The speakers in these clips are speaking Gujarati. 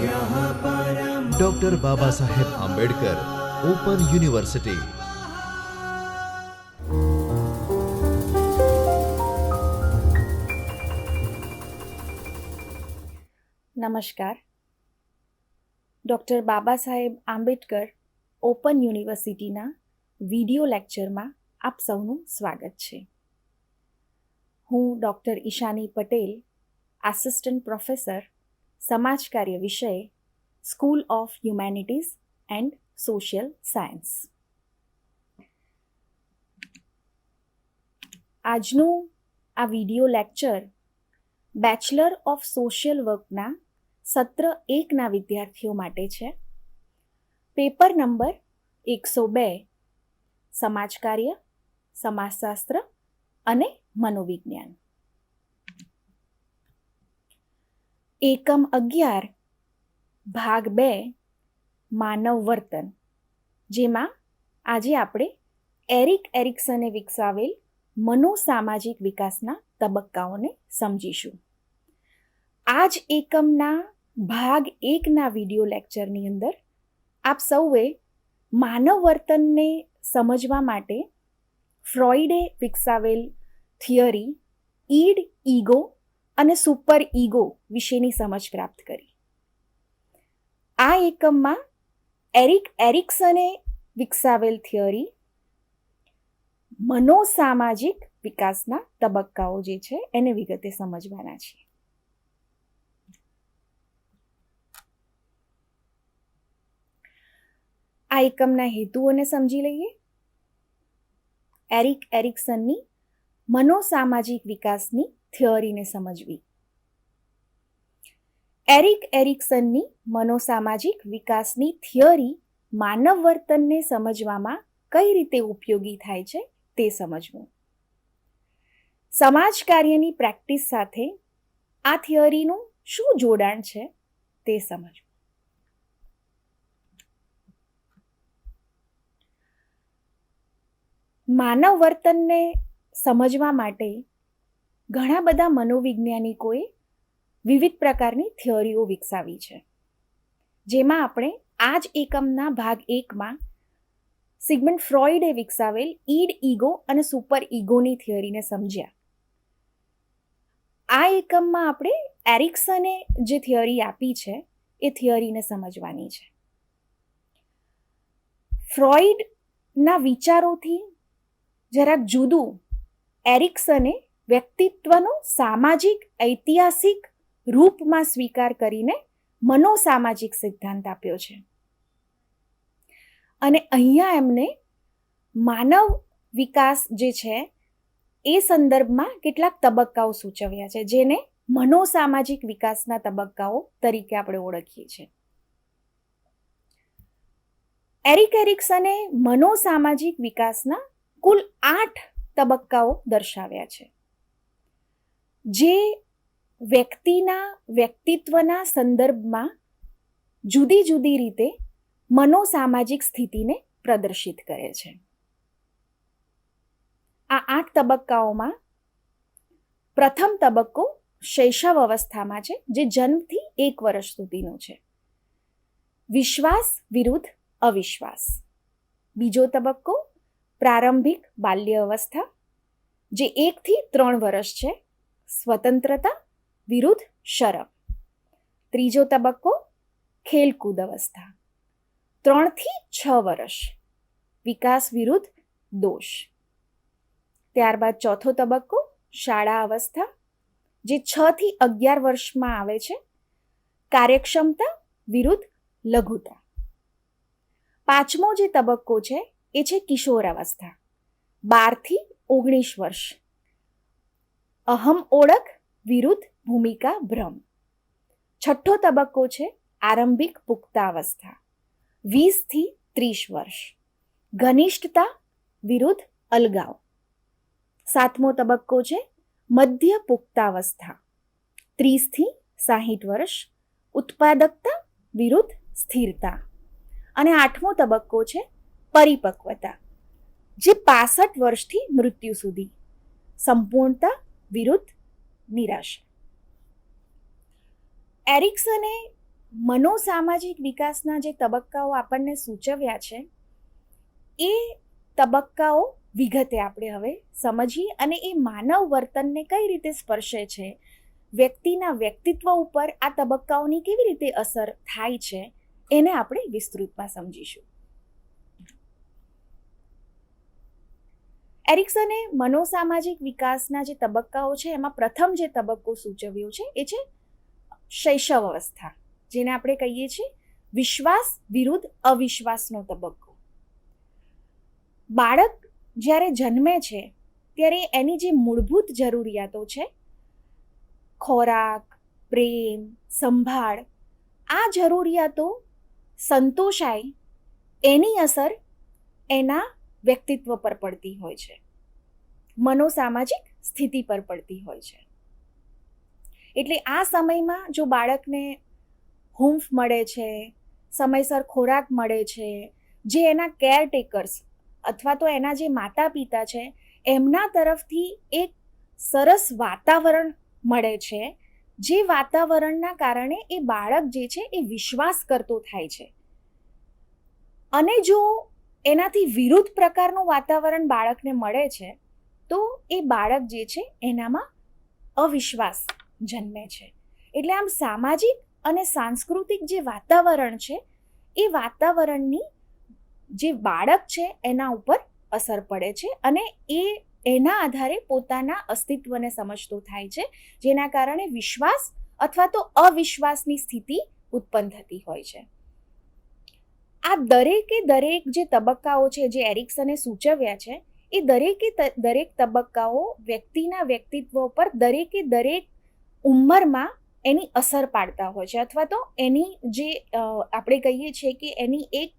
Doctor Baba Saheb Ambedkar open university નમસ્કાર ડૉક્ટર બાબા સાહેબ આંબેડકર ઓપન યુનિવર્સિટીના વિડિયો લેક્ચરમાં આપ સૌનું સ્વાગત છે. હું doctor Ishani Patel assistant professor સમાજ કાર્ય વિષય school of humanities and social science આજનું આ video lecture bachelor of social વર્કના સત્ર એકના વિદ્યાર્થીઓ માટે છે. પેપર નંબર એકસો બે સમાજ કાર્ય સમાજશાસ્ત્ર અને મનોવિજ્ઞાન. એકમ અગિયાર ભાગ બે માનવ વર્તન, જેમાં આજે આપણે એરિક એરિક્સને વિકસાવેલ મનોસામાજિક વિકાસના તબક્કાઓને સમજીશું. આ જ એકમના ભાગ એકના વિડિયો લેક્ચરની અંદર આપ સૌએ માનવ વર્તનને સમજવા માટે ફ્રોઈડે વિકસાવેલ થિયરી ઈડ ઈગો અને સુપર ઈગો વિશેની સમજ પ્રાપ્ત કરી. આ એકમમાં એરિક એરિક્સને વિકસાવેલ થિયરી મનોસામાજિક વિકાસના તબક્કાઓ જે છે એને વિગતે સમજવાના છીએ આ એકમના હેતુઓને સમજી લઈએ. એરિક એરિક્સનની મનોસામાજિક વિકાસની થિયરીને સમજવી. એરિક એરિક્સનની મનોસામાજિક વિકાસની થિયરી માનવ વર્તનને સમજવામાં કઈ રીતે ઉપયોગી થાય છે તે સમજવું. સમાજ કાર્યની પ્રેક્ટિસ સાથે આ થિયરીનું શું જોડાણ છે તે સમજવું. માનવ વર્તનને સમજવા માટે ઘણા બધા મનોવૈજ્ઞાનિકોએ વિવિધ પ્રકારની થિયરીઓ વિકસાવી છે. જેમાં આપણે આ જ એકમના ભાગ એકમાં સિગમન્ડ ફ્રોઈડે વિકસાવેલ ઈડ ઈગો અને સુપર ઈગોની થિયરીને સમજ્યા. આ એકમમાં આપણે એરિક્સને જે થિયરી આપી છે, એ થિયરીને સમજવાની છે. ફ્રોઈડના વિચારોથી જરાક જુદું એરિક્સને વ્યક્તિત્વનો સામાજિક, ઐતિહાસિક રૂપમાં સ્વીકાર કરીને મનોસામાજિક સિદ્ધાંત આપ્યો છે. અને અહીંયા એમને માનવ વિકાસ જે છે, એ સંદર્ભમાં કેટલાક તબક્કાઓ સૂચવ્યા છે, જેને મનોસામાજિક વિકાસના તબક્કાઓ તરીકે આપણે ઓળખીએ છીએ. એરિક એરિક્સને મનોસામાજિક વિકાસના કુલ આઠ તબક્કાઓ દર્શાવ્યા છે. જે વ્યક્તિના વ્યક્તિત્વના સંદર્ભમાં જુદી જુદી રીતે મનોસામાજિક સ્થિતિને પ્રદર્શિત કરે છે. આ આઠ તબક્કાઓમાં પ્રથમ તબક્કો શૈશવ અવસ્થામાં છે, જે જન્મથી એક વર્ષ સુધીનો છે. વિશ્વાસ વિરુદ્ધ અવિશ્વાસ. બીજો તબક્કો પ્રારંભિક બાલ્ય અવસ્થા, જે એકથી ત્રણ વર્ષ છે સ્વતંત્રતા, વિરુદ્ધ શરમ. ત્રીજો તબક્કો, ખેલકૂદ અવસ્થા. ત્રણથી છ વર્ષ, વિકાસ વિરુદ્ધ દોષ. ત્યારબાદ ચોથો તબક્કો, શાળા અવસ્થા, જે છ થી અગિયાર વર્ષમાં આવે છે. કાર્યક્ષમતા વિરુદ્ધ લઘુતા. પાંચમો જે તબક્કો છે, એ છે કિશોર અવસ્થા બારથી ઓગણીસ વર્ષ અહમ ઓળખ, વિરુદ્ધ ભૂમિકા, ભ્રમ. છઠ્ઠો તબક્કો છે આરંભિક પુખ્તાવસ્થા. વીસથી ત્રીસ વર્ષ. ઘનિષ્ઠતા, વિરુદ્ધ અલગાવ. સાતમો તબક્કો છે મધ્ય પુખ્તાવસ્થા. ત્રીસથી સાહીઠ વર્ષ. ઉત્પાદકતા, વિરુદ્ધ સ્થિરતા. અને આઠમો તબક્કો છે પરિપક્વતા, જે પાસઠ વર્ષથી મૃત્યુ સુધી. સંપૂર્ણતા વિરુદ્ધ નિરાશા. એરિક્સને મનોસામાજિક વિકાસના જે તબક્કાઓ આપણને સૂચવ્યા છે, એ તબક્કાઓ વિગતે આપણે હવે સમજીએ અને એ માનવ વર્તનને કઈ રીતે સ્પર્શે છે, વ્યક્તિના વ્યક્તિત્વ ઉપર આ તબક્કાઓની કેવી રીતે અસર થાય છે, એને આપણે વિસ્તૃતમાં સમજીશું. એરિક્સને મનોસામાજિક વિકાસના જે તબક્કાઓ છે, એમાં પ્રથમ જે તબક્કો સૂચવ્યો છે, એ છે શૈશવ અવસ્થા જેને આપણે કહીએ છીએ વિશ્વાસ વિરુદ્ધ અવિશ્વાસનો તબક્કો. બાળક જ્યારે જન્મે છે, ત્યારે એની જે મૂળભૂત જરૂરિયાતો છે, ખોરાક, પ્રેમ, સંભાળ, આ જરૂરિયાતો સંતોષાય, એની અસર એના વ્યક્તિત્વ પર પડતી હોય છે. મનોસામાજિક સ્થિતિ પર પડતી હોય છે. એટલે આ સમયમાં જો બાળકને હૂંફ મળે છે, સમયસર ખોરાક મળે છે, જે એના કેરટેકર્સ અથવા તો એના જે માતા પિતા છે, એમના તરફથી એક સરસ વાતાવરણ મળે છે, જે વાતાવરણના કારણે એ બાળક જે છે એ વિશ્વાસ કરતો થાય છે. અને જો એનાથી વિરુદ્ધ પ્રકારનું વાતાવરણ બાળકને મળે છે, તો એ બાળક જે છે એનામાં અવિશ્વાસ જન્મે છે. એટલે આમ સામાજિક અને સાંસ્કૃતિક જે વાતાવરણ છે, એ વાતાવરણની જે બાળક છે એના ઉપર અસર પડે છે અને એ, એના આધારે પોતાના અસ્તિત્વને સમજતો થાય છે, જેના કારણે વિશ્વાસ અથવા તો અવિશ્વાસની સ્થિતિ ઉત્પન્ન થતી હોય છે. આ દરેકે દરેક જે તબક્કાઓ છે, જે એરિક્સને સૂચવ્યા છે, એ દરેકે દરેક તબક્કાઓ વ્યક્તિના વ્યક્તિત્વ પર દરેકે દરેક ઉંમરમાં એની અસર પાડતા હોય છે. અથવા તો એની જે આપણે કહીએ છીએ કે એની એક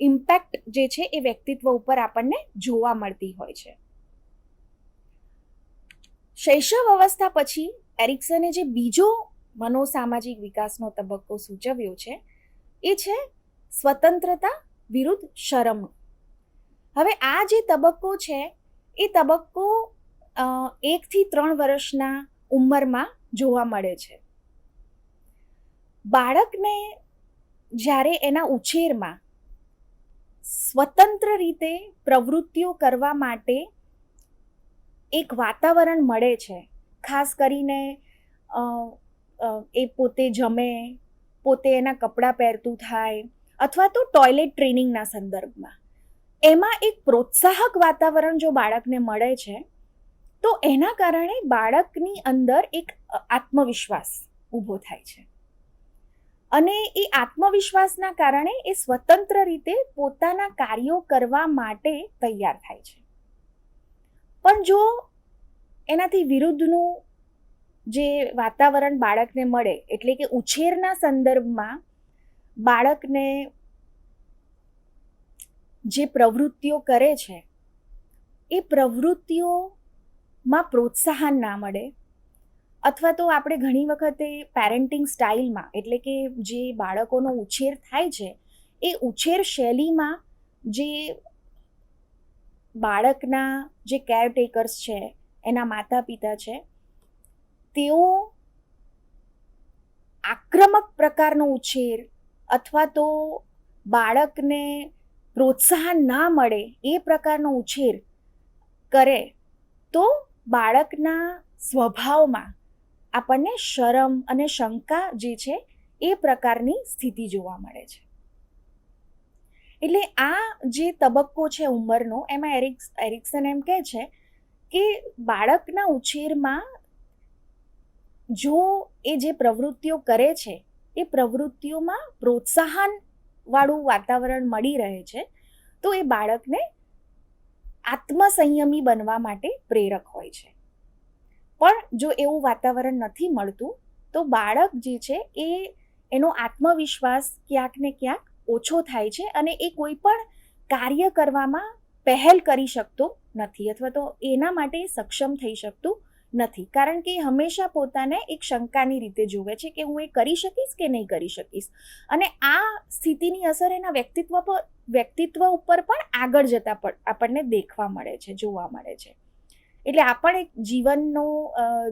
ઇમ્પેક્ટ જે છે, એ વ્યક્તિત્વ ઉપર આપણને જોવા મળતી હોય છે. શૈશવ અવસ્થા પછી એરિક્સને જે બીજો મનોસામાજિક વિકાસનો તબક્કો સૂચવ્યો છે, એ છે સ્વતંત્રતા વિરુદ્ધ શરમ. હવે આ જે તબક્કો છે, એ તબક્કો એકથી ત્રણ વર્ષના ઉંમરમાં જોવા મળે છે. બાળકને જ્યારે એના ઉછેરમાં સ્વતંત્ર રીતે પ્રવૃત્તિઓ કરવા માટે એક વાતાવરણ મળે છે, ખાસ કરીને એ પોતે જમે, પોતે એના કપડાં પહેરતું થાય અથવા તો ટોયલેટ ટ્રેનિંગના સંદર્ભમાં. એમાં એક પ્રોત્સાહક વાતાવરણ જો બાળકને મળે છે, તો એના કારણે બાળકની અંદર એક આત્મવિશ્વાસ ઊભો થાય છે. અને એ આત્મવિશ્વાસના કારણે એ સ્વતંત્ર રીતે પોતાના કાર્યો કરવા માટે તૈયાર થાય છે. પણ જો એનાથી વિરુદ્ધનું જે વાતાવરણ બાળકને મળે, એટલે કે ઉછેરના સંદર્ભમાં બાળકને જે પ્રવૃત્તિઓ કરે છે, એ પ્રવૃત્તિઓમાં પ્રોત્સાહન ના મળે. અથવા તો આપણે ઘણી વખતે પેરેન્ટિંગ સ્ટાઇલમાં એટલે કે જે બાળકોનો ઉછેર થાય છે, એ ઉછેર શૈલીમાં જે બાળકના જે કેરટેકર્સ છે, એના માતા પિતા છે, તેઓ આક્રમક પ્રકારનો ઉછેર અથવા તો બાળકને પ્રોત્સાહન ના મળે એ પ્રકારનો ઉછેર કરે, તો બાળકના સ્વભાવમાં આપણને શરમ અને શંકા જે છે એ પ્રકારની સ્થિતિ જોવા મળે છે. એટલે આ જે તબક્કો છે ઉંમરનો, એમાં એરિક્સ, એરિક્સન એમ કહે છે કે બાળકના ઉછેરમાં જો એ જે પ્રવૃત્તિઓ કરે છે એ પ્રવૃત્તિઓમાં પ્રોત્સાહનવાળું વાતાવરણ મળી રહે છે, તો એ બાળકને આત્મસંયમી બનવા માટે પ્રેરક હોય છે. પણ જો એવું વાતાવરણ નથી મળતું, તો બાળક જે છે એ એનો આત્મવિશ્વાસ ક્યાંક ને ક્યાંક ઓછો થાય છે અને એ કોઈ પણ કાર્ય કરવામાં પહેલ કરી શકતો નથી અથવા તો એના માટે સક્ષમ થઈ શકતું નથી. કારણ કે એ હંમેશા પોતાને એક શંકાની રીતે જુએ છે કે હું એ કરી શકીશ કે નહીં કરી શકીશ. અને આ સ્થિતિની અસર એના વ્યક્તિત્વ પર વ્યક્તિત્વ ઉપર પણ આગળ જતા પણ આપણને દેખવા મળે છે, જોવા મળે છે. એટલે આ પણ એક જીવનનો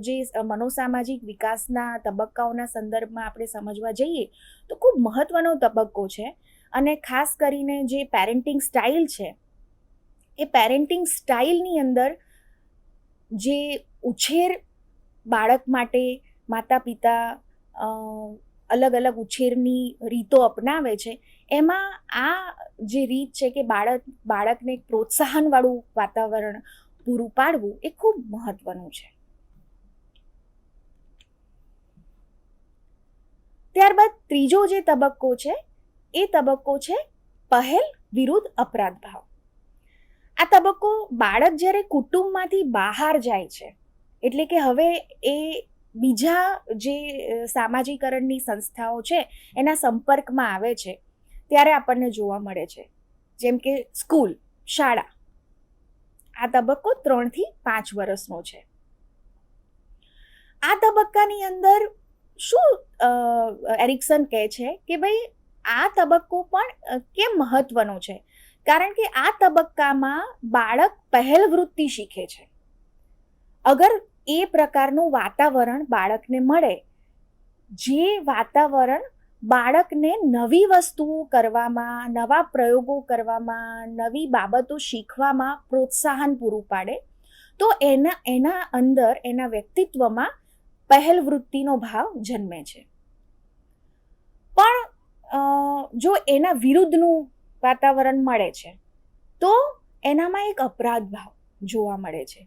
જે મનોસામાજિક વિકાસના તબક્કાઓના સંદર્ભમાં આપણે સમજવા જઈએ તો ખૂબ મહત્ત્વનો તબક્કો છે. અને ખાસ કરીને જે પેરેન્ટિંગ સ્ટાઇલ છે, એ પેરેન્ટિંગ સ્ટાઇલની અંદર જે ઉછેર બાળક માટે માતા પિતા અલગ અલગ ઉછેરની રીતો અપનાવે છે, એમાં આ જે રીત છે કે બાળક, બાળકને પ્રોત્સાહનવાળું વાતાવરણ પૂરું પાડવું એ ખૂબ મહત્વનું છે. ત્યારબાદ ત્રીજો જે તબક્કો છે, એ તબક્કો છે પહેલ વિરુદ્ધ અપરાધ ભાવ. આ તબક્કો બાળક જ્યારે કુટુંબમાંથી બહાર જાય છે, એટલે કે હવે એ બીજા જે સામાજીકરણની સંસ્થાઓ છે, એના સંપર્કમાં આવે છે, ત્યારે આપણને જોવા મળે છે. જેમ કે સ્કૂલ, શાળા, આ તબક્કો ત્રણથી પાંચ વર્ષનો છે. આ તબક્કાની અંદર શું એરિક્સન કહે છે કે ભાઈ આ તબક્કો પણ કેમ મહત્વનો છે? કારણ કે આ તબક્કામાં બાળક પહેલ વૃત્તિ શીખે છે. અગર એ પ્રકારનું વાતાવરણ બાળકને મળે, જે વાતાવરણ બાળકને નવી વસ્તુઓ કરવામાં, નવા પ્રયોગો કરવામાં, નવી બાબતો શીખવામાં પ્રોત્સાહન પૂરું પાડે, તો એના એના અંદર, એના વ્યક્તિત્વમાં પહેલ વૃત્તિનો ભાવ જન્મે છે. પણ જો એના વિરુદ્ધનું વાતાવરણ મળે છે. તો એનામાં એક અપરાધ ભાવ જોવા મળે છે.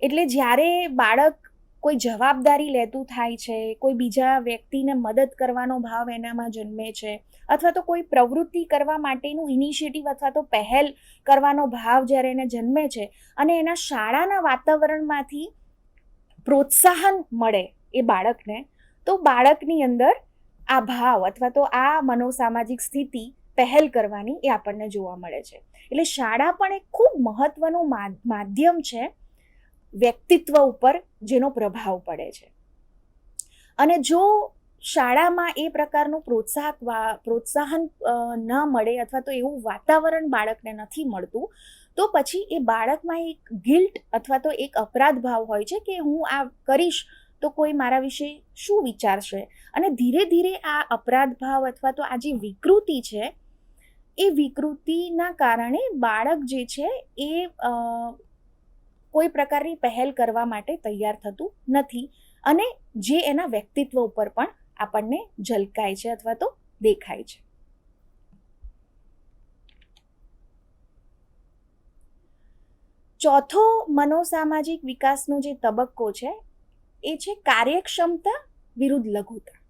એટલે જ્યારે બાળક કોઈ જવાબદારી લેતું થાય છે, કોઈ બીજા વ્યક્તિને મદદ કરવાનો ભાવ એનામાં જન્મે છે, અથવા તો કોઈ પ્રવૃત્તિ કરવા માટેનું ઇનિશિયેટિવ અથવા તો પહેલ કરવાનો ભાવ જ્યારે એને જન્મે છે, અને એના શાળાના વાતાવરણમાંથી પ્રોત્સાહન મળે એ બાળકને, તો બાળકની અંદર આ ભાવ અથવા તો આ મનોસામાજિક સ્થિતિ પહેલ કરવાની એ આપણને જોવા મળે છે. એટલે શાળા પણ એક ખૂબ મહત્વનું માધ્યમ છે વ્યક્તિત્વ ઉપર જેનો પ્રભાવ પડે છે. અને જો શાળામાં એ પ્રકારનું પ્રોત્સાહક પ્રોત્સાહન ન મળે અથવા તો એવું વાતાવરણ બાળકને નથી મળતું, તો પછી એ બાળકમાં એક ગિલ્ટ અથવા તો એક અપરાધ ભાવ હોય છે કે હું આ કરીશ તો કોઈ મારા વિશે શું વિચારશે? અને ધીરે ધીરે આ અપરાધ ભાવ અથવા તો આ જે વિકૃતિ છે એ વિકૃતિના કારણે બાળક જે છે એ કોઈ પ્રકારની પહેલ કરવા માટે તૈયાર થતું નથી અને જે એના વ્યક્તિત્વ ઉપર પણ આપણને ઝલકાય છે અથવા તો દેખાય છે. ચોથો મનોસામાજિક વિકાસનો જે તબક્કો છે, એ છે કાર્યક્ષમતા વિરુદ્ધ લઘુતા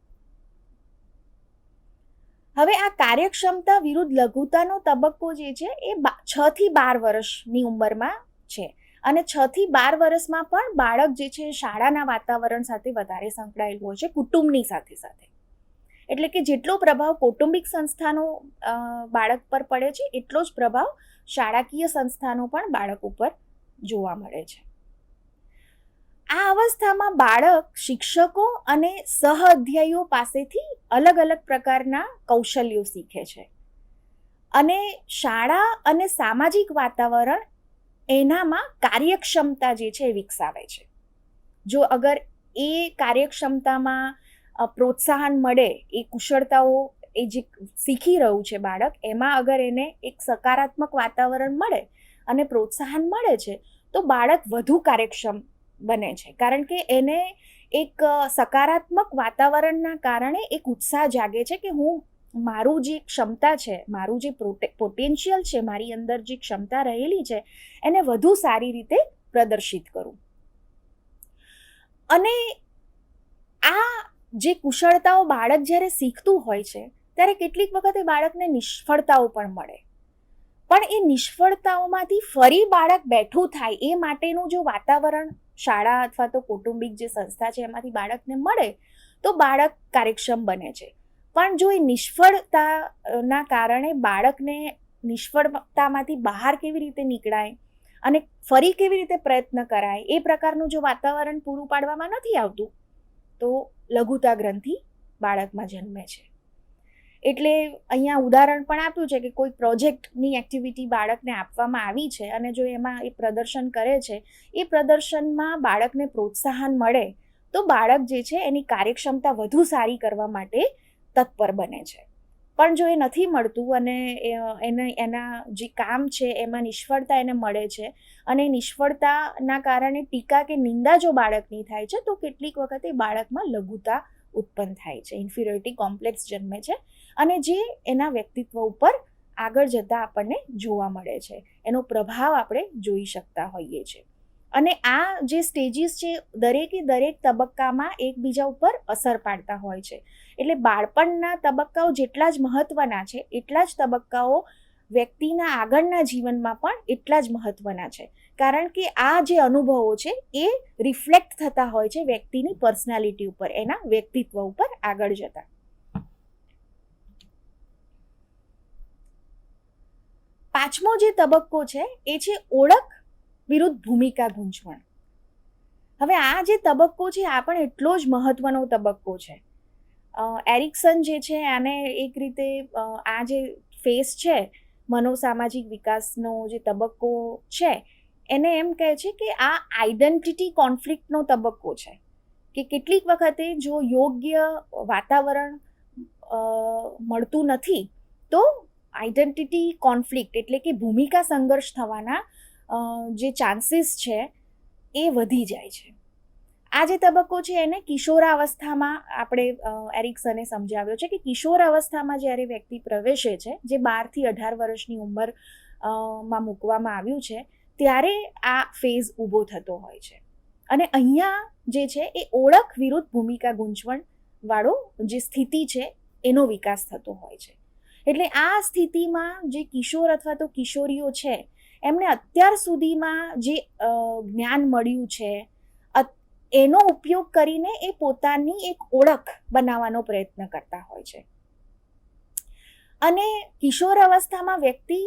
હવે આ કાર્યક્ષમતા વિરુદ્ધ લઘુતાનો તબક્કો જે છે એ છ થી બાર વર્ષની ઉંમરમાં છે. અને છ થી બાર વર્ષમાં પણ બાળક જે છે શાળાના વાતાવરણ સાથે વધારે સંકળાયેલું હોય છે, કુટુંબની સાથે સાથે. એટલે કે જેટલો પ્રભાવ કૌટુંબિક સંસ્થાનો બાળક પર પડે છે, એટલો જ પ્રભાવ શાળાકીય સંસ્થાનો પણ બાળક ઉપર જોવા મળે છે. આ અવસ્થામાં બાળક શિક્ષકો અને સહઅધ્યાયીઓ પાસેથી અલગ અલગ પ્રકારના કૌશલ્યો શીખે છે. અને શાળા અને સામાજિક વાતાવરણ એનામાં કાર્યક્ષમતા જે છે એ વિકસાવે છે. જો અગર એ કાર્યક્ષમતામાં પ્રોત્સાહન મળે, એ કુશળતાઓ, એ જે શીખી રહ્યું છે બાળક, એમાં અગર એને એક સકારાત્મક વાતાવરણ મળે અને પ્રોત્સાહન મળે છે, તો બાળક વધુ કાર્યક્ષમ બને છે. કારણ કે એને એક સકારાત્મક વાતાવરણના કારણે એક ઉત્સાહ જાગે છે કે હું મારું જે ક્ષમતા છે, મારું જે પોટેન્શિયલ છે, મારી અંદર જે ક્ષમતા રહેલી છે, એને વધુ સારી રીતે પ્રદર્શિત કરું. અને આ જે કુશળતાઓ બાળક જ્યારે શીખતું હોય છે, ત્યારે કેટલીક વખતે બાળકને નિષ્ફળતાઓ પણ મળે. પણ એ નિષ્ફળતાઓમાંથી ફરી બાળક બેઠું થાય એ માટેનું જો વાતાવરણ શાળા અથવા તો કૌટુંબિક જે સંસ્થા છે એમાંથી બાળકને મળે તો બાળક કાર્યક્ષમ બને છે. પણ જો એ નિષ્ફળતાના કારણે બાળકને નિષ્ફળતામાંથી બહાર કેવી રીતે નીકળાય અને ફરી કેવી રીતે પ્રયત્ન કરાય એ પ્રકારનું જો વાતાવરણ પૂરું પાડવામાં નથી આવતું તો લઘુતા ગ્રંથિ બાળકમાં જન્મે છે. એટલે અહીંયા ઉદાહરણ પણ આપ્યું છે કે કોઈ પ્રોજેક્ટની એક્ટિવિટી બાળકને આપવામાં આવી છે અને જો એમાં એ પ્રદર્શન કરે છે, એ પ્રદર્શનમાં બાળકને પ્રોત્સાહન મળે, તો બાળક જે છે એની કાર્યક્ષમતા વધુ સારી કરવા માટે તત્પર બને છે. પણ જો એ નથી મળતું અને એને, એના જે કામ છે એમાં નિષ્ફળતા એને મળે છે અને નિષ્ફળતાના કારણે ટીકા કે નિંદા જો બાળકની થાય છે, તો કેટલીક વખત એ બાળકમાં લઘુતા ઉત્પન્ન થાય છે. ઇન્ફિરિયોરિટી કોમ્પ્લેક્સ જન્મે છે. અને જે એના વ્યક્તિત્વ ઉપર આગળ જતાં આપણને જોવા મળે છે. એનો પ્રભાવ આપણે જોઈ શકતા હોઈએ છીએ અને આ જે સ્ટેજીસ છે, દરેકે દરેક તબક્કામાં એકબીજા ઉપર અસર પાડતા હોય છે. એટલે બાળપણના તબક્કાઓ જેટલા જ મહત્ત્વના છે, એટલા જ તબક્કાઓ વ્યક્તિના આગળના જીવનમાં પણ એટલા જ મહત્ત્વના છે. કારણ કે આ જે અનુભવો છે, એ રિફ્લેક્ટ થતા હોય છે વ્યક્તિની પર્સનાલિટી ઉપર, એના વ્યક્તિત્વ ઉપર આગળ જતા. પાંચમો જે તબક્કો છે, એ છે ઓળખ વિરુદ્ધ ભૂમિકા ગૂંચવણ. હવે આ જે તબક્કો છે, આ પણ એટલો જ મહત્વનો તબક્કો છે. એરિક્સન જે છે, આને એક રીતે આ જે ફેસ છે, મનોસામાજિક વિકાસનો જે તબક્કો છે, એને એમ કહે છે કે આ આઈડેન્ટિટી કોન્ફ્લિક્ટનો તબક્કો છે. કે કેટલીક વખતે જો યોગ્ય વાતાવરણ મળતું નથી, તો આઈડેન્ટિટી કોન્ફ્લિક્ટ એટલે કે ભૂમિકા સંઘર્ષ થવાના જે ચાન્સીસ છે, એ વધી જાય છે. આ જે તબક્કો છે એને કિશોરાવસ્થામાં આપણે એરિક્સને સમજાવ્યો છે કે કિશોર અવસ્થામાં જ્યારે વ્યક્તિ પ્રવેશે છે, જે બારથી અઢાર વર્ષની ઉંમરમાં મૂકવામાં આવ્યું છે, ત્યારે આ ફેઝ ઊભો થતો હોય છે. અને અહીંયા જે છે એ ઓળખ વિરુદ્ધ ભૂમિકા ગૂંચવણ વાળો જે સ્થિતિ છે, એનો વિકાસ થતો હોય છે. એટલે આ સ્થિતિમાં જે કિશોર અથવા તો કિશોરીઓ છે, એમને અત્યાર સુધીમાં જે જ્ઞાન મળ્યું છે એનો ઉપયોગ કરીને એ પોતાની એક ઓળખ બનાવવાનો પ્રયત્ન કરતા હોય છે. અને કિશોર અવસ્થામાં વ્યક્તિ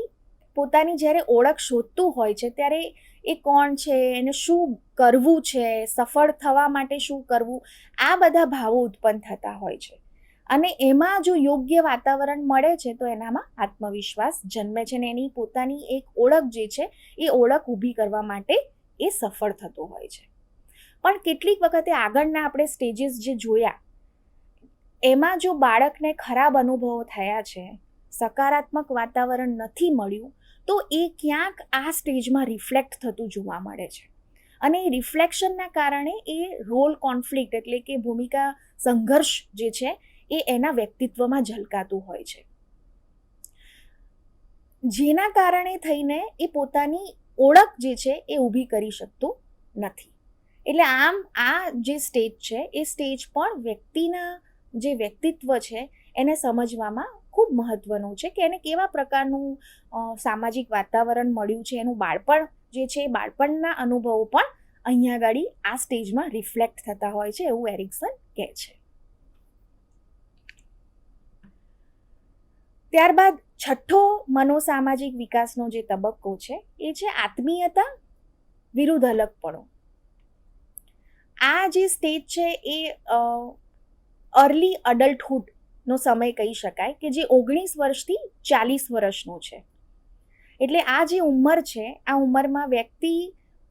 પોતાની જ્યારે ઓળખ શોધતું હોય છે, ત્યારે એ કોણ છે, એને શું કરવું છે, સફળ થવા માટે શું કરવું, આ બધા ભાવો ઉત્પન્ન થતા હોય છે. અને એમાં જો યોગ્ય વાતાવરણ મળે છે, તો એનામાં આત્મવિશ્વાસ જન્મે છે ને એની પોતાની એક ઓળખ જે છે, એ ઓળખ ઊભી કરવા માટે એ સફળ થતો હોય છે. પણ કેટલીક વખતે આગળના આપણે સ્ટેજીસ જે જોયા, એમાં જો બાળકને ખરાબ અનુભવો થયા છે, સકારાત્મક વાતાવરણ નથી મળ્યું, તો એ ક્યાંક આ સ્ટેજમાં રિફ્લેક્ટ થતું જોવા મળે છે. અને એ રિફ્લેક્શનના કારણે એ રોલ કોન્ફ્લિક્ટ એટલે કે ભૂમિકા સંઘર્ષ જે છે એ એના વ્યક્તિત્વમાં ઝલકાતું હોય છે. જેના કારણે થઈને એ પોતાની ઓળખ જે છે એ ઊભી કરી શકતું નથી. એટલે આમ આ જે સ્ટેજ છે, એ સ્ટેજ પણ વ્યક્તિના જે વ્યક્તિત્વ છે, એને સમજવામાં ખૂબ મહત્વનું છે કે એને કેવા પ્રકારનું સામાજિક વાતાવરણ મળ્યું છે, એનું બાળપણ જે છે, એ બાળપણના અનુભવો પણ અહીંયા આગળ આ સ્ટેજમાં રિફ્લેક્ટ થતા હોય છે એવું એરિક્સન કહે છે. ત્યારબાદ છઠ્ઠો મનોસામાજિક વિકાસનો જે તબક્કો છે, એ છે આત્મીયતા વિરુદ્ધ અલગપણો આ જે સ્ટેજ છે, એ અર્લી અડલ્ટહુડનો સમય કહી શકાય કે જે ઓગણીસ વર્ષથી ચાલીસ વર્ષનો છે. એટલે આ જે ઉંમર છે, આ ઉંમરમાં વ્યક્તિ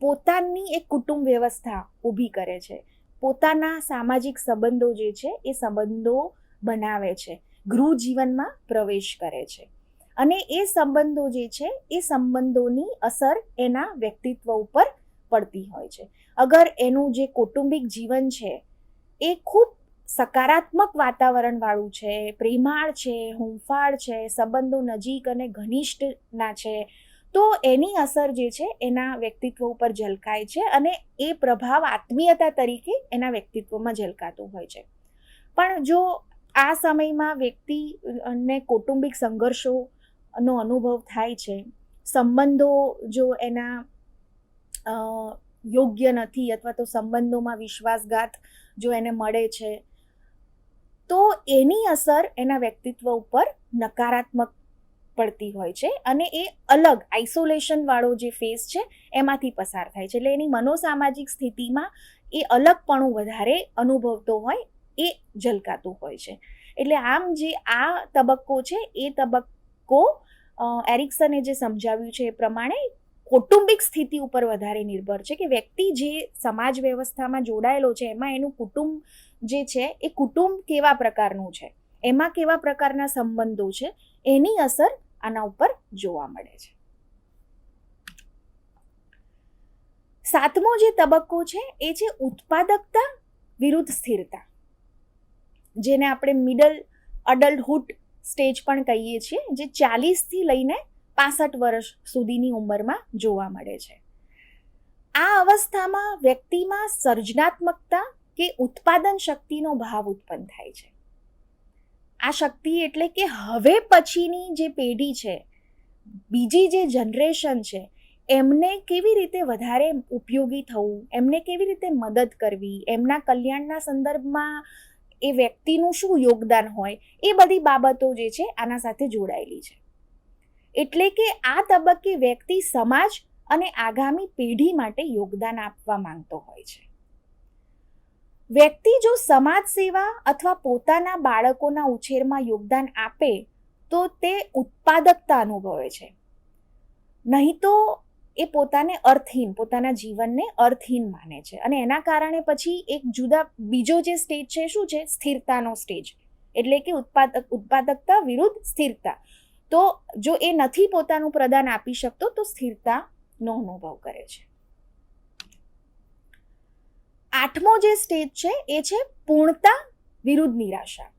પોતાની એક કુટુંબ વ્યવસ્થા ઊભી કરે છે. પોતાના સામાજિક સંબંધો જે છે, એ સંબંધો બનાવે છે. ગૃહ જીવનમાં પ્રવેશ કરે છે. અને એ સંબંધો જે છે, એ સંબંધોની અસર એના વ્યક્તિત્વ ઉપર પડતી હોય છે. અગર એનું જે કૌટુંબિક જીવન છે, એ ખૂબ સકારાત્મક વાતાવરણવાળું છે, પ્રેમાળ છે, હુંફાળ છે, સંબંધો નજીક અને ઘનિષ્ઠના છે, તો એની અસર જે છે, એના વ્યક્તિત્વ ઉપર ઝલકાય છે અને એ પ્રભાવ આત્મીયતા તરીકે એના વ્યક્તિત્વમાં ઝલકાતો હોય છે. પણ જો આ સમયમાં વ્યક્તિને કૌટુંબિક સંઘર્ષોનો અનુભવ થાય છે. સંબંધો જો એના યોગ્ય નથી અથવા તો સંબંધોમાં વિશ્વાસઘાત જો એને મળે છે, તો એની અસર એના વ્યક્તિત્વ ઉપર નકારાત્મક પડતી હોય છે અને એ અલગ આઇસોલેશનવાળો જે ફેસ છે એમાંથી પસાર થાય છે. એટલે એની મનોસામાજિક સ્થિતિમાં એ અલગપણું વધારે અનુભવતો હોય એ ઝલકાતું હોય છે. એટલે આમ જે આ તબક્કો છે, એ તબક્કો એરિક્સને જે સમજાવ્યું છે એ પ્રમાણે કૌટુંબિક સ્થિતિ ઉપર વધારે નિર્ભર છે કે વ્યક્તિ જે સમાજ વ્યવસ્થામાં જોડાયેલો છે, એમાં એનું કુટુંબ જે છે એ કુટુંબ કેવા પ્રકારનું છે, એમાં કેવા પ્રકારના સંબંધો છે, એની અસર આના ઉપર જોવા મળે છે. સાતમો જે તબક્કો છે એ છે ઉત્પાદકતા વિરુદ્ધ સ્થિરતા. જેને આપણે મિડલ અડલ્ટહુડ સ્ટેજ પણ કહીએ છીએ, જે ચાલીસથી લઈને પાસઠ વર્ષ સુધીની ઉંમરમાં જોવા મળે છે. આ અવસ્થામાં વ્યક્તિમાં સર્જનાત્મકતા કે ઉત્પાદન શક્તિનો ભાવ ઉત્પન્ન થાય છે. આ શક્તિ એટલે કે હવે પછીની જે પેઢી છે, બીજી જે જનરેશન છે, એમને કેવી રીતે વધારે ઉપયોગી થવું, એમને કેવી રીતે મદદ કરવી, એમના કલ્યાણના સંદર્ભમાં એ વ્યક્તિનું શું યોગદાન હોય એ બધી બાબતો જે છે આના સાથે જોડાયેલી છે. એટલે કે આ તબક્કે વ્યક્તિ સમાજ અને આગામી પેઢી માટે યોગદાન આપવા માંગતો હોય છે. વ્યક્તિ જો સમાજ સેવા અથવા પોતાના બાળકોના ઉછેરમાં યોગદાન આપે તો તે ઉત્પાદકતા અનુભવે છે. નહીં તો એ પોતાને અર્થહીન, પોતાના જીવનને અર્થહીન માને છે. અને એના કારણે પછી એક જુદા, બીજો જે સ્ટેજ છે શું છે? સ્થિરતાનો સ્ટેજ એટલે કે ઉત્પાદક, ઉત્પાદકતા વિરુદ્ધ સ્થિરતા. તો જો એ નથી પોતાનું પ્રદાન આપી શકતો, તો સ્થિરતાનો અનુભવ કરે છે. આઠમો જે સ્ટેજ છે એ છે પૂર્ણતા વિરુદ્ધ નિરાશા.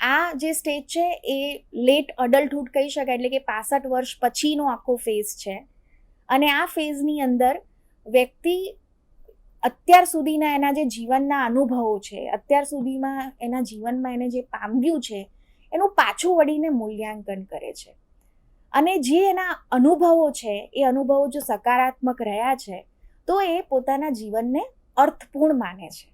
આ જે સ્ટેજ છે એ લેટ અડલ્ટહુડ કહી શકાય, એટલે કે પાસઠ વર્ષ પછીનો આખો ફેઝ છે. અને આ ફેઝની અંદર વ્યક્તિ અત્યાર સુધીના એના જે જીવનના અનુભવો છે, અત્યાર સુધીમાં એના જીવનમાં એને જે પામ્યું છે, એનું પાછું વળીને મૂલ્યાંકન કરે છે. અને જે એના અનુભવો છે, એ અનુભવો જો સકારાત્મક રહ્યા છે, તો એ પોતાના જીવનને અર્થપૂર્ણ માને છે.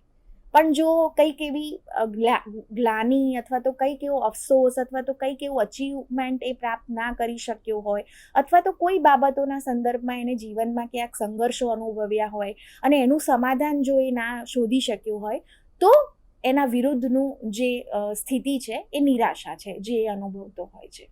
પણ જો કંઈક એવી ગ્લા- ગ્લાની અથવા તો કંઈક એવો અફસોસ અથવા તો કંઈક એવું અચીવમેન્ટ એ પ્રાપ્ત ના કરી શક્યો હોય અથવા તો કોઈ બાબતોના સંદર્ભમાં એને જીવનમાં ક્યાંક સંઘર્ષો અનુભવ્યા હોય અને એનું સમાધાન જો એ ના શોધી શક્યું હોય, તો એના વિરુદ્ધનું જે સ્થિતિ છે એ નિરાશા છે, જે એ અનુભવતો હોય છે.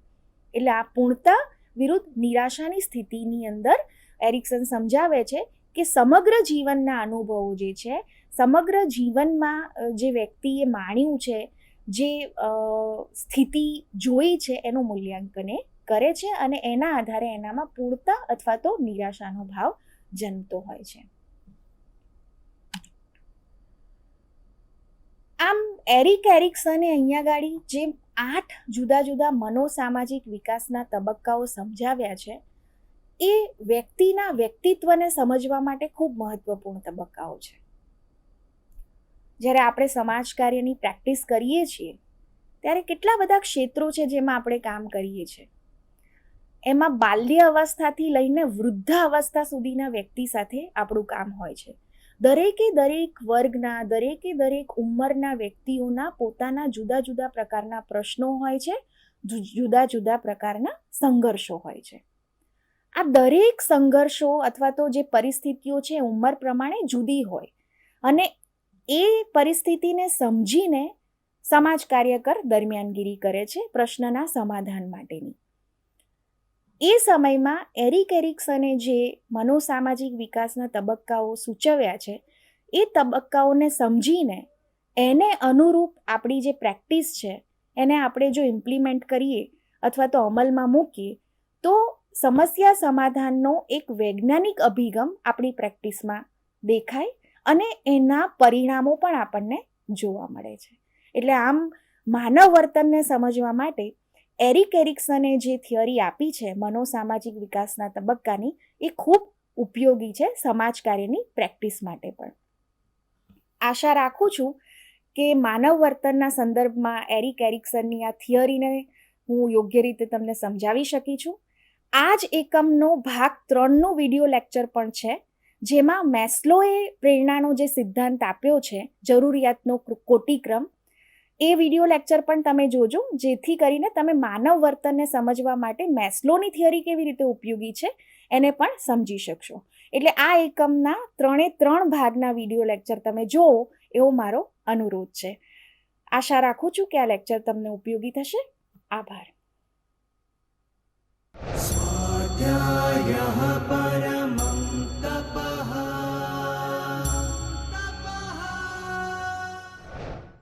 એટલે આ પૂર્ણતા વિરુદ્ધ નિરાશાની સ્થિતિની અંદર એરિક્સન સમજાવે છે કે સમગ્ર જીવનના અનુભવો જે છે સમગ્ર જીવનમાં જે વ્યક્તિએ માણ્યું છે, જે સ્થિતિ જોઈ છે એનું મૂલ્યાંકન એ કરે છે અને એના આધારે એનામાં પૂરતા અથવા તો નિરાશાનો ભાવ જન્મતો હોય છે. આમ એરિક એરિક્સને અહીંયા ગાડી જે આઠ જુદા જુદા મનોસામાજિક વિકાસના તબક્કાઓ સમજાવ્યા છે, એ વ્યક્તિના વ્યક્તિત્વને સમજવા માટે ખૂબ મહત્વપૂર્ણ તબક્કાઓ છે. જ્યારે આપણે સમાજ કાર્યની પ્રેક્ટિસ કરીએ છીએ, ત્યારે કેટલા બધા ક્ષેત્રો છે જેમાં આપણે કામ કરીએ છીએ. એમાં બાલ્ય અવસ્થાથી લઈને વૃદ્ધ અવસ્થા સુધીના વ્યક્તિ સાથે આપણું કામ હોય છે. દરેકે દરેક વર્ગના, દરેકે દરેક ઉંમરના વ્યક્તિઓના પોતાના જુદા જુદા પ્રકારના પ્રશ્નો હોય છે જુદા જુદા પ્રકારના સંઘર્ષો હોય છે. આ દરેક સંઘર્ષો અથવા તો જે પરિસ્થિતિઓ છે, ઉંમર પ્રમાણે જુદી હોય. અને એ પરિસ્થિતિને સમજીને સમાજ કાર્યકર દરમિયાનગીરી કરે છે પ્રશ્નના સમાધાન માટેની. એ સમયમાં એરિક એરિક્સને જે મનોસામાજિક વિકાસના તબક્કાઓ સૂચવ્યા છે, એ તબક્કાઓને સમજીને એને અનુરૂપ આપણી જે પ્રેક્ટિસ છે, એને આપણે જો ઇમ્પ્લિમેન્ટ કરીએ અથવા તો અમલમાં મૂકીએ, તો સમસ્યા સમાધાનનો એક વૈજ્ઞાનિક અભિગમ આપણી પ્રેક્ટિસમાં દેખાય અને એના પરિણામો પણ આપણને જોવા મળે છે. એટલે આમ માનવ વર્તનને સમજવા માટે એરિક એરિક્સને જે થિયરી આપી છે, મનોસામાજિક વિકાસના તબક્કાની, એ ખૂબ ઉપયોગી છે સમાજ કાર્યની પ્રેક્ટિસ માટે પણ. આશા રાખું છું કે માનવ વર્તનના સંદર્ભમાં એરિક એરિક્સનની આ થિયરીને હું યોગ્ય રીતે તમને સમજાવી શકી છું. આ જ એકમનો ભાગ ત્રણનો વીડિયો લેક્ચર પણ છે. જેમાં મેસ્લોએ પ્રેરણાનો જે સિદ્ધાંત આપ્યો છે, જરૂરિયાતનો કોટિક્રમ, એ વીડિયો લેક્ચર પણ તમે જોજો, જેથી કરીને તમે માનવ વર્તનને સમજવા માટે મેસ્લોની થિયરી કેવી રીતે ઉપયોગી છે, એને પણ સમજી શકશો. એટલે આ એકમના ત્રણે ત્રણ ભાગના વીડિયો લેક્ચર તમે જોવો એવો મારો અનુરોધ છે. આશા રાખું છું કે આ લેક્ચર તમને ઉપયોગી થશે. આભાર. સ્વાધ્યાય